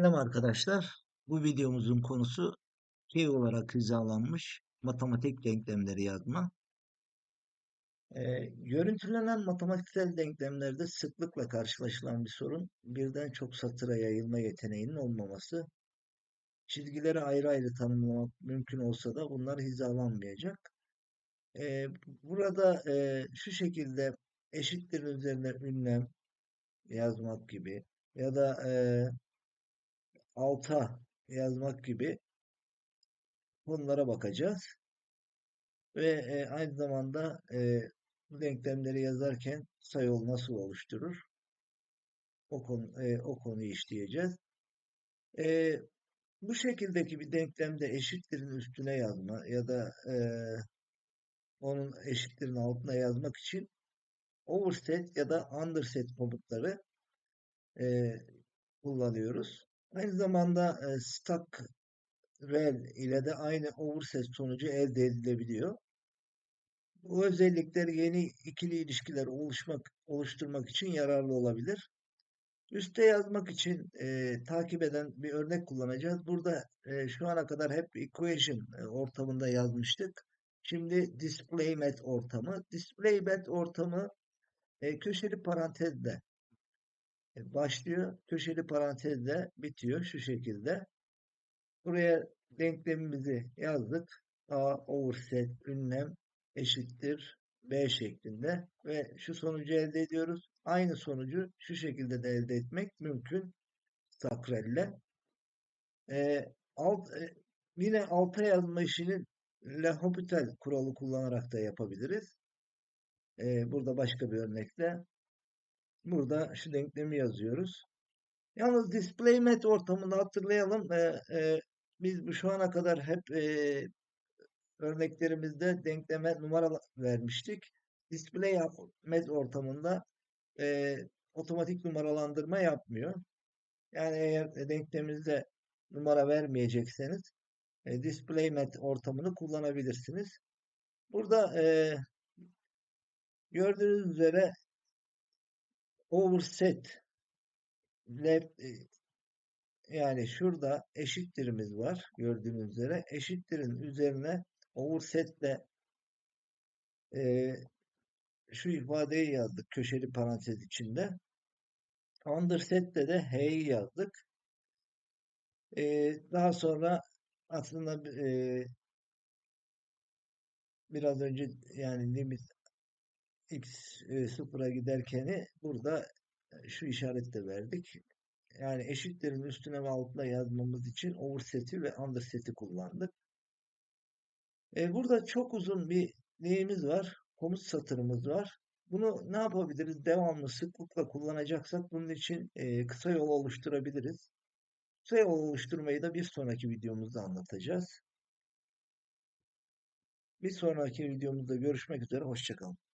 Selam arkadaşlar. Bu videomuzun konusu K olarak hizalanmış matematik denklemleri yazma. Ee, görüntülenen matematiksel denklemlerde sıklıkla karşılaşılan bir sorun birden çok satıra yayılma yeteneğinin olmaması. Çizgileri ayrı ayrı tanımlamak mümkün olsa da bunlar hizalanmayacak. Ee, burada e, şu şekilde eşittir üzerine ünlem yazmak gibi ya da e, alta yazmak gibi bunlara bakacağız. Ve e, aynı zamanda e, bu denklemleri yazarken sayı nasıl oluşturur? O, konu, e, o konuyu işleyeceğiz. E, bu şekildeki bir denklemde eşitlerin üstüne yazma ya da e, onun eşitlerin altına yazmak için overset ya da underset komutları e, kullanıyoruz. Aynı zamanda e, stack rel ile de aynı overset sonucu elde edilebiliyor. Bu özellikler yeni ikili ilişkiler oluşmak oluşturmak için yararlı olabilir. Üste yazmak için e, takip eden bir örnek kullanacağız. Burada e, şu ana kadar hep equation e, ortamında yazmıştık. Şimdi displayMet ortamı. DisplayMet ortamı e, köşeli parantezle başlıyor. Köşeli parantezle bitiyor şu şekilde. Buraya denklemimizi yazdık. A overset ünlem eşittir B şeklinde ve şu sonucu elde ediyoruz. Aynı sonucu şu şekilde de elde etmek mümkün sakrelle. Ee, alt, e, yine alta yazma işini L'Hopital kuralı kullanarak da yapabiliriz. Ee, burada başka bir örnekle. Burada şu denklemi yazıyoruz. Yalnız DisplayMet ortamında hatırlayalım. E, e, biz şu ana kadar hep e, örneklerimizde denkleme numara vermiştik. DisplayMet ortamında e, otomatik numaralandırma yapmıyor. Yani eğer denklemimizde numara vermeyecekseniz e, DisplayMet ortamını kullanabilirsiniz. Burada e, gördüğünüz üzere overset left, yani şurada eşittirimiz var gördüğünüz üzere. Eşittirin üzerine oversetle e, şu ifadeyi yazdık köşeli parantez içinde. Underset'te de H'yi yazdık. E, daha sonra aslında e, biraz önce yani limit x e, sıfıra giderken burada şu işaretle verdik. Yani eşitlerin üstüne ve altına yazmamız için overset'i ve underset'i kullandık. E, burada çok uzun bir neyimiz var? Komut satırımız var. Bunu ne yapabiliriz? Devamlı sıklıkla kullanacaksak bunun için e, kısa yol oluşturabiliriz. Kısa yol oluşturmayı da bir sonraki videomuzda anlatacağız. Bir sonraki videomuzda görüşmek üzere. Hoşçakalın.